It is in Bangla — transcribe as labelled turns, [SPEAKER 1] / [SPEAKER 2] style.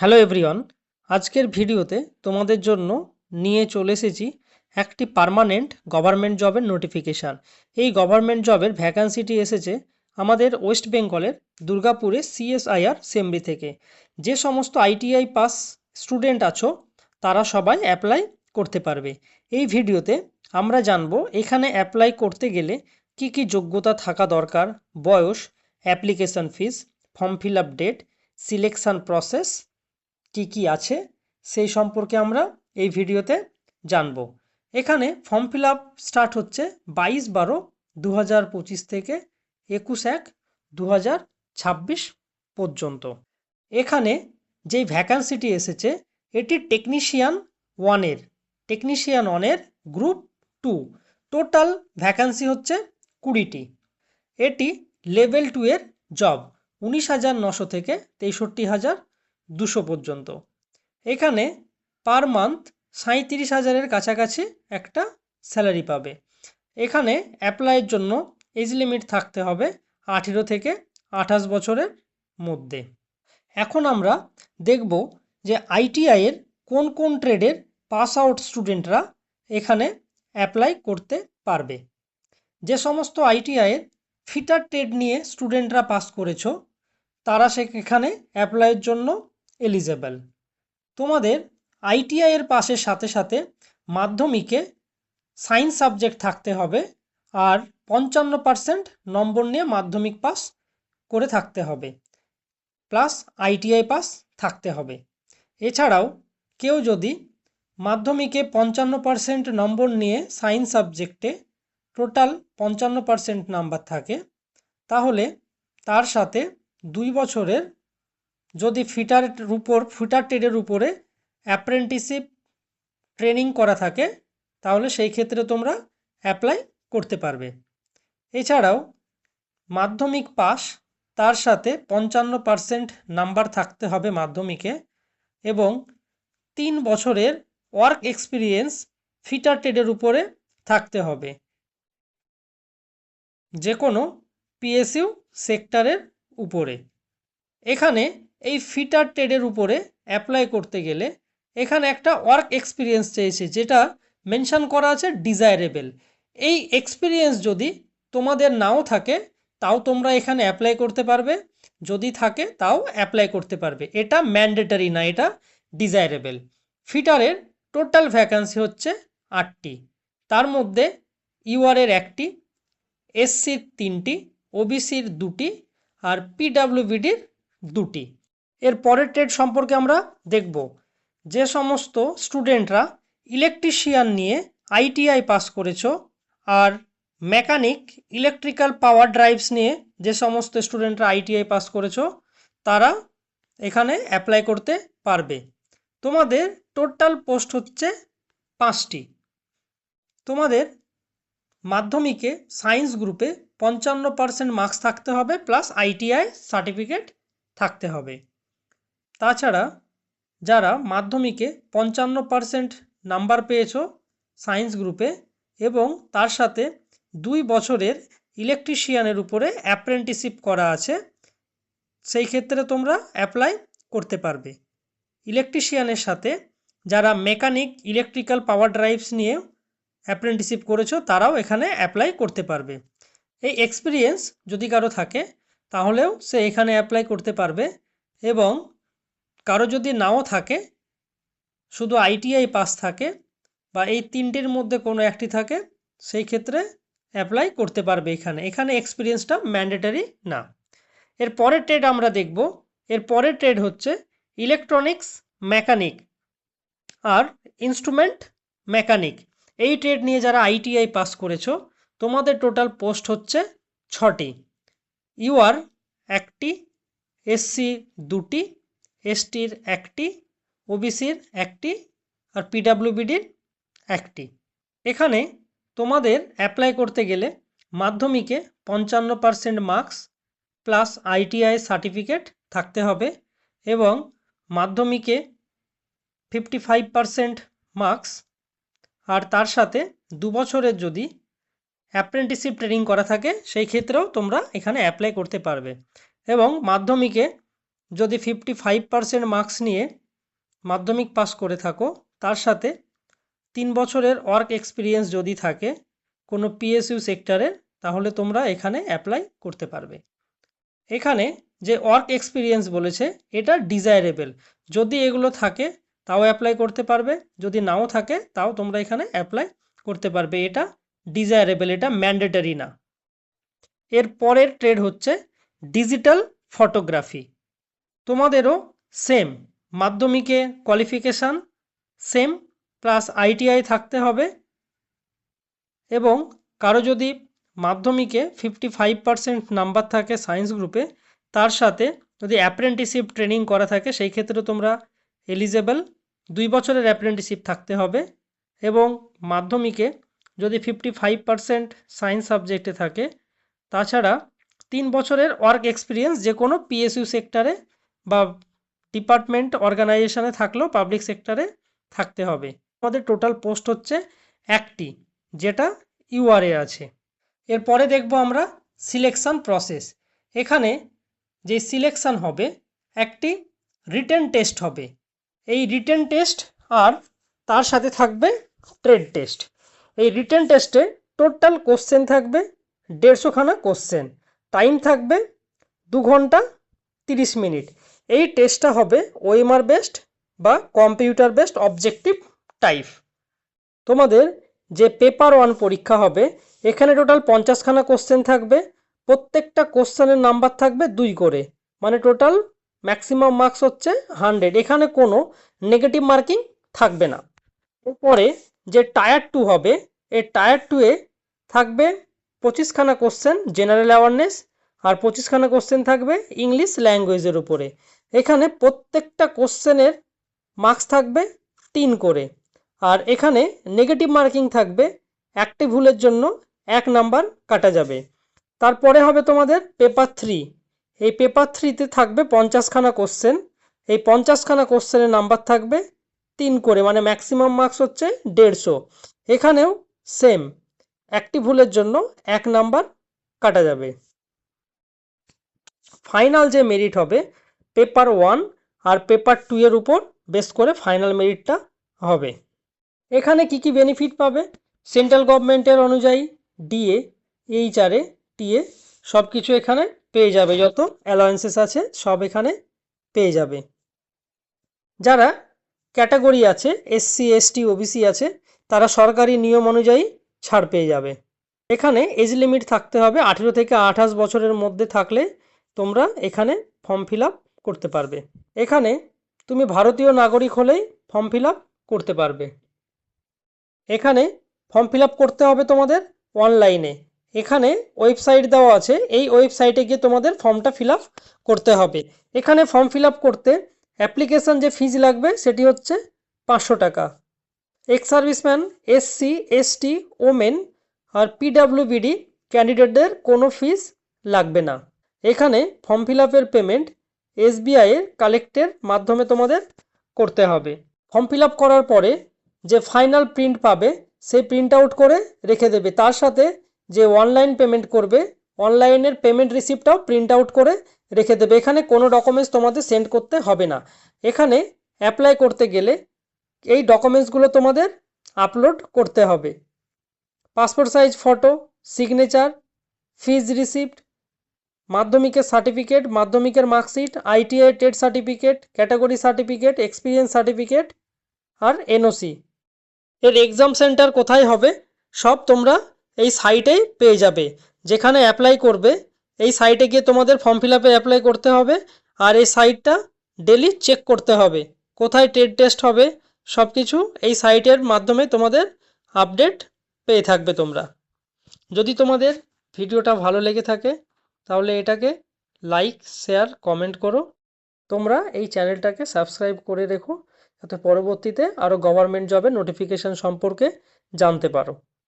[SPEAKER 1] হ্যালো এভরিওয়ান, আজকের ভিডিওতে তোমাদের জন্য নিয়ে চলে এসেছি একটি পার্মানেন্ট গভর্নমেন্ট জবের নোটিফিকেশান এই গভর্নমেন্ট জবের ভ্যাকান্সিটি এসেছে আমাদের ওয়েস্ট বেঙ্গলের দুর্গাপুরে সিএসআইআর সেমরি থেকে। যে সমস্ত আইটিআই পাস স্টুডেন্ট আছো, তারা সবাই অ্যাপ্লাই করতে পারবে। এই ভিডিওতে আমরা জানব এখানে অ্যাপ্লাই করতে গেলে কি কি যোগ্যতা থাকা দরকার, বয়স application fees form fill up date selection process কি কি আছে সেই সম্পর্কে আমরা এই ভিডিওতে জানব। এখানে ফর্ম ফিল স্টার্ট হচ্ছে বাইশ বারো দু থেকে একুশ এক দু পর্যন্ত। এখানে যেই ভ্যাকান্সিটি এসেছে, এটি টেকনিশিয়ান ওয়ানের টেকনিশিয়ান ওয়ানের গ্রুপ টু টোটাল ভ্যাকান্সি হচ্ছে কুড়িটি। এটি লেভেল টু এর জব উনিশ হাজার নশো থেকে তেষট্টি হাজার দুশো পর্যন্ত। এখানে পার মান্থ সাঁইত্রিশ হাজারের কাছাকাছি একটা স্যালারি পাবে। এখানে অ্যাপ্লাইয়ের জন্য এজ লিমিট থাকতে হবে আঠেরো থেকে আঠাশ বছরের মধ্যে। এখন আমরা দেখব যে আইটিআইয়ের কোন কোন ট্রেডের পাস আউট স্টুডেন্টরা এখানে অ্যাপ্লাই করতে পারবে। যে সমস্ত আইটিআইয়ের ফিটার ট্রেড নিয়ে স্টুডেন্টরা পাস করেছ, তারা সেখানে অ্যাপ্লাইয়ের জন্য এলিজেবল। তোমাদের আইটিআই এর পাশের সাথে সাথে মাধ্যমিকে সায়েন্স সাবজেক্ট থাকতে হবে আর পঞ্চান্ন পার্সেন্ট নম্বর নিয়ে মাধ্যমিক পাস করে থাকতে হবে, প্লাস আইটিআই পাস থাকতে হবে। এছাড়াও কেউ যদি মাধ্যমিকে পঞ্চান্ন পার্সেন্ট নম্বর নিয়ে সায়েন্স সাবজেক্টে টোটাল পঞ্চান্ন পার্সেন্ট নাম্বার থাকে, তাহলে তার সাথে দুই বছরের যদি ফিটার উপর ফিটার ট্রেডের উপরে অ্যাপ্রেন্টিসিপ ট্রেনিং করা থাকে, তাহলে সেই ক্ষেত্রে তোমরা অ্যাপ্লাই করতে পারবে। এছাড়াও, মাধ্যমিক পাস তার সাথে পঞ্চান্ন পার্সেন্ট নাম্বার থাকতে হবে মাধ্যমিকে এবং তিন বছরের ওয়ার্ক এক্সপিরিয়েন্স ফিটার ট্রেডের উপরে থাকতে হবে। যে কোনো পিএসইউ সেক্টরের উপরে। এখানে এই ফিটার ট্রেডের উপরে অ্যাপ্লাই করতে গেলে এখানে একটা ওয়ার্ক এক্সপিরিয়েন্স চেয়েছে যেটা মেনশন করা আছে ডিজায়ারেবল এই এক্সপিরিয়েন্স যদি তোমাদের নাও থাকে, তাও তোমরা এখানে অ্যাপ্লাই করতে পারবে। যদি থাকে, তাও অ্যাপ্লাই করতে পারবে। এটা ম্যান্ডেটারি না, এটা ডিজায়ারেবল ফিটারের টোটাল ভ্যাকান্সি হচ্ছে আটটি। তার মধ্যে ইউআরের একটি এসসির তিনটি ওবিসির দুটি, আর পিডাব্লিউবিডির দুটি। এর পরের ট্রেড সম্পর্কে আমরা দেখব। যে সমস্ত স্টুডেন্টরা ইলেকট্রিশিয়ান নিয়ে আইটিআই পাস করেছ আর মেকানিক ইলেকট্রিক্যাল পাওয়ার ড্রাইভস নিয়ে যে সমস্ত স্টুডেন্টরা আইটিআই পাস করেছ, তারা এখানে অ্যাপ্লাই করতে পারবে। তোমাদের টোটাল পোস্ট হচ্ছে পাঁচটি। তোমাদের মাধ্যমিকে সায়েন্স গ্রুপে পঞ্চান্ন পার্সেন্ট মার্কস থাকতে হবে প্লাস আইটিআই সার্টিফিকেট থাকতে হবে। তাছাড়া যারা মাধ্যমিকে পঞ্চান্ন পার্সেন্ট নাম্বার পেয়েছ সায়েন্স গ্রুপে এবং তার সাথে দুই বছরের ইলেকট্রিশিয়ানের উপরে অ্যাপ্রেন্টিসিপ করা আছে, সেই ক্ষেত্রে তোমরা অ্যাপ্লাই করতে পারবে। ইলেকট্রিশিয়ানের সাথে যারা মেকানিক, ইলেকট্রিক্যাল পাওয়ার ড্রাইভস নিয়ে অ্যাপ্রেন্টিসিপ করেছ, তারাও এখানে অ্যাপ্লাই করতে পারবে। এই এক্সপিরিয়েন্স যদি কারও থাকে, তাহলেও সে এখানে অ্যাপ্লাই করতে পারবে এবং কারও যদি নাও থাকে, শুধু আইটিআই পাস থাকে বা এই তিনটির মধ্যে কোনো একটি থাকে, সেই ক্ষেত্রে অ্যাপ্লাই করতে পারবে এখানে। এখানে এক্সপিরিয়েন্সটা ম্যান্ডেটারি না। এর পরের ট্রেড আমরা দেখব। এর পরের ট্রেড হচ্ছে ইলেকট্রনিক্স মেকানিক আর ইনস্ট্রুমেন্ট মেকানিক এই ট্রেড নিয়ে যারা আইটিআই পাস করেছ, তোমাদের টোটাল পোস্ট হচ্ছে ছটি। ইউআর একটি এসসি দুটি এসটির একটি ওবিসির একটি আর পিডাব্লিউবিডির একটি। এখানে তোমাদের অ্যাপ্লাই করতে গেলে মাধ্যমিকে পঞ্চান্ন percent marks plus ITI certificate থাকতে হবে এবং মাধ্যমিকে ফিফটি ফাইভ পার্সেন্ট মার্কস আর তার সাথে দু বছরের যদি অ্যাপ্রেন্টিসিপ ট্রেনিং করা থাকে, সেই ক্ষেত্রেও তোমরা এখানে অ্যাপ্লাই করতে পারবে। এবং মাধ্যমিকে যদি ফিফটি ফাইভ পার্সেন্ট মার্কস নিয়ে মাধ্যমিক পাস করে থাকো, তার সাথে তিন বছরের ওয়ার্ক এক্সপিরিয়েন্স যদি থাকে কোনো পিএসইউ সেক্টরে তাহলে তোমরা এখানে অ্যাপ্লাই করতে পারবে। এখানে যে ওয়ার্ক এক্সপিরিয়েন্স বলেছে, এটা ডিজায়ারেবল যদি এগুলো থাকে, তাও অ্যাপ্লাই করতে পারবে। যদি নাও থাকে, তাও তোমরা এখানে অ্যাপ্লাই করতে পারবে। এটা ডিজায়ারেবল এটা ম্যান্ডেটারি না। এর পরের ট্রেড হচ্ছে ডিজিটাল ফটোগ্রাফি তোমাদেরও সেম মাধ্যমিকে কোয়ালিফিকেশান সেম প্লাস আইটিআই থাকতে হবে এবং কারও যদি মাধ্যমিকে ফিফটি ফাইভ পার্সেন্ট নাম্বার থাকে সায়েন্স গ্রুপে তার সাথে যদি অ্যাপ্রেন্টিসিপ ট্রেনিং করা থাকে, সেই ক্ষেত্রে তোমরা এলিজেবল দুই বছরের অ্যাপ্রেন্টিসিপ থাকতে হবে এবং মাধ্যমিকে যদি ফিফটি ফাইভ পার্সেন্ট সায়েন্স সাবজেক্টে থাকে, তাছাড়া তিন বছরের ওয়ার্ক এক্সপিরিয়েন্স যে কোনো পিএসইউ সেক্টরে বা ডিপার্টমেন্ট অর্গানাইজেশনে থাকলেও পাবলিক সেক্টরে থাকতে হবে। আমাদের টোটাল পোস্ট হচ্ছে একটি, যেটা ইউআরএ আছে। এরপরে দেখব আমরা সিলেকশান প্রসেস এখানে যে সিলেকশান হবে, একটি রিটেন টেস্ট হবে। এই রিটেন টেস্ট আর তার সাথে থাকবে ট্রেড টেস্ট এই রিটেন টেস্টে টোটাল কোশ্চেন থাকবে দেড়শোখানা কোশ্চেন টাইম থাকবে দু ঘণ্টা তিরিশ মিনিট। এই টেস্টটা হবে ওএমআর বেসড বা কম্পিউটার বেসড অবজেক্টিভ টাইপ তোমাদের যে পেপার ওয়ান পরীক্ষা হবে, এখানে টোটাল পঞ্চাশখানা কোশ্চেন থাকবে, প্রত্যেকটা কোশ্চেনের নাম্বার থাকবে দুই করে। মানে টোটাল ম্যাক্সিমাম মার্কস হচ্ছে হান্ড্রেড এখানে কোনো নেগেটিভ মার্কিং থাকবে না। এরপরে যে টায়ার টু হবে, এই টায়ার টুয়ে থাকবে পঁচিশখানা কোশ্চেন জেনারেল অ্যাওয়ারনেস আর পঁচিশখানা কোশ্চেন থাকবে ইংলিশ ল্যাঙ্গুয়েজের উপরে। এখানে প্রত্যেকটা কোশ্চেনের মার্কস থাকবে তিন করে। আর এখানে নেগেটিভ মার্কিং থাকবে একটি ভুলের জন্য এক নাম্বার কাটা যাবে। তারপরে হবে তোমাদের পেপার থ্রি এই পেপার থ্রিতে থাকবে পঞ্চাশখানা কোশ্চেন এই পঞ্চাশখানা কোশ্চেনের নাম্বার থাকবে তিন করে মানে ম্যাক্সিমাম মার্কস হচ্ছে দেড়শো। এখানেও সেম একটি ভুলের জন্য এক নাম্বার কাটা যাবে। ফাইনাল যে মেরিট হবে পেপার ওয়ান আর পেপার টু এর উপর বেস করে ফাইনাল মেরিটটা হবে। এখানে কি কি বেনিফিট পাবে? সেন্ট্রাল গভর্নমেন্টের অনুযায়ী ডিএ এইচআরএ টিএ সব কিছু এখানে পেয়ে যাবে। যত অ্যালায়েন্সেস আছে, সব এখানে পেয়ে যাবে। যারা ক্যাটাগরি আছে এসসি এসটি ওবিসি আছে, তারা সরকারি নিয়ম অনুযায়ী ছাড় পেয়ে যাবে। এখানে এজ লিমিট থাকতে হবে। আঠেরো থেকে আঠাশ বছরের মধ্যে থাকলে তোমরা এখানে ফর্ম ফিল করতে পারবে। এখানে তুমি ভারতীয় নাগরিক হলেই ফর্ম ফিল করতে পারবে। এখানে ফর্ম ফিল করতে হবে তোমাদের অনলাইনে এখানে ওয়েবসাইট দেওয়া আছে, এই ওয়েবসাইটে গিয়ে তোমাদের ফর্মটা ফিল করতে হবে। এখানে ফর্ম ফিল করতে অ্যাপ্লিকেশান যে ফিজ লাগবে সেটি হচ্ছে পাঁচশো টাকা। Ex serviceman SC ST women আর পিডাব্লিউবিডি ক্যান্ডিডেটদের কোনো ফিস লাগবে না। এখানে ফর্ম ফিল আপের পেমেন্ট এসবিআইয়ের কালেক্টের মাধ্যমে তোমাদের করতে হবে। ফর্ম ফিল আপ করার পরে যে ফাইনাল প্রিন্ট পাবে, সেই প্রিন্ট আউট করে রেখে দেবে। তার সাথে যে অনলাইন পেমেন্ট করবে অনলাইনের পেমেন্ট রিসিপ্টটাও প্রিন্ট আউট করে রেখে দেবে। এখানে কোনো ডকুমেন্টস তোমাদের সেন্ড করতে হবে না। এখানে অ্যাপ্লাই করতে গেলে এই ডকুমেন্টসগুলো তোমাদের আপলোড করতে হবে। Passport size photo signature fees receipt মাধ্যমিকের সার্টিফিকেট, মাধ্যমিকের marksheet, ITI TET certificate, category certificate, experience certificate আর এনওসি। এর এক্সাম সেন্টার কোথায় হবে? সব তোমরা এই সাইটেই পেয়ে যাবে। যেখানে অ্যাপ্লাই করবে, এই সাইটে গিয়ে তোমাদের ফর্ম ফিল আপে অ্যাপ্লাই করতে হবে আর এই সাইটটা ডেলি চেক করতে হবে। কোথায় টেট টেস্ট হবে সব কিছু এই সাইটের মাধ্যমে তোমাদের আপডেট পেয়ে থাকবে তোমরা। যদি তোমাদের ভিডিওটা ভালো লেগে থাকে তাহলে এটাকে লাইক শেয়ার কমেন্ট করো। তোমরা এই চ্যানেলটাকে সাবস্ক্রাইব করে রেখো, যাতে পরবর্তীতে আরও গভর্নমেন্ট জবের নোটিফিকেশান সম্পর্কে জানতে পারো।